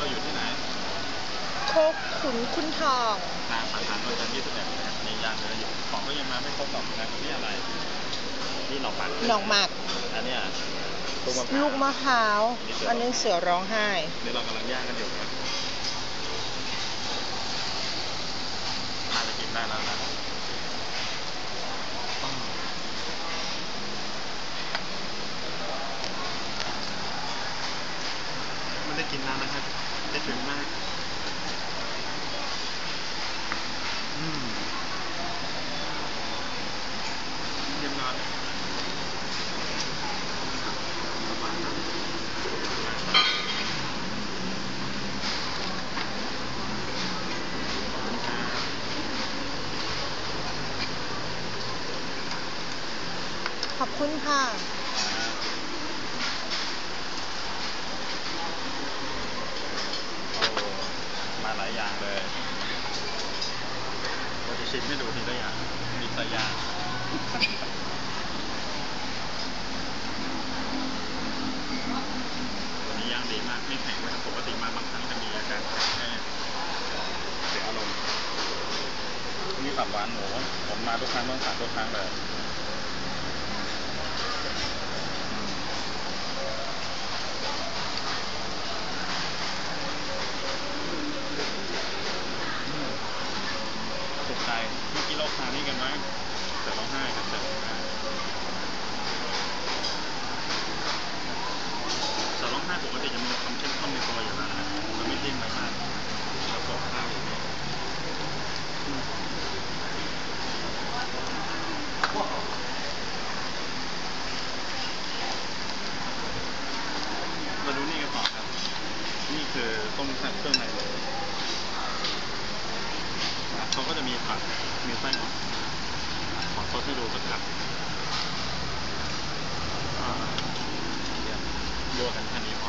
เราอยู่ที่ไหนโคกขุนคุณทองนางผ่านทางโดยชั้นยี่สิบเอ็ดมียางเหลืออยู่ของก็ยังมาไม่ครบหรอกนะนี่อะไรนี่หนอกหมักหนองหมากอันเนี้ยลูกมะพร้าวลูกมะพร้าวอันนี้เสือร้องไห้นี่เรากำลังย่างกันอยู่ครับน่าจะกินได้แล้วนะไม่ได้กิ นนานนะครับได้ถึงมากอืมเยี่ยมยอดหวานขอบคุณค่ะ โอ้มา หลายอย่างเลยเราจะชิมให้ดูทีละอย่าง มีสายางตัวนี้ย่างดีมาก ไม่แข็งเลยปกติมาบางครั้งจะมีอาการแข็งแค่เสียอารมณ์นี่ตับหวานหมู ผมมาทุกครั้งต้องสั่งทุกครั้งเลยอืม ถูกใจ เมื่อกี้เราทานี่กันไหมเสือร้องไห้กับเสือร้องไห้เสือร้องไห้ปกติจะมีความเข้มข้นในตัวอยู่แล้วนะมันไม่จิ้มอะไรมากแล้วก็ข้าวอย่างนี้อืมาดูนี่กันต่อครับ นี่คือต้มแซ่บเครื่องในเขา ไปขอทดให้ดูสักครับดูกันคันนี้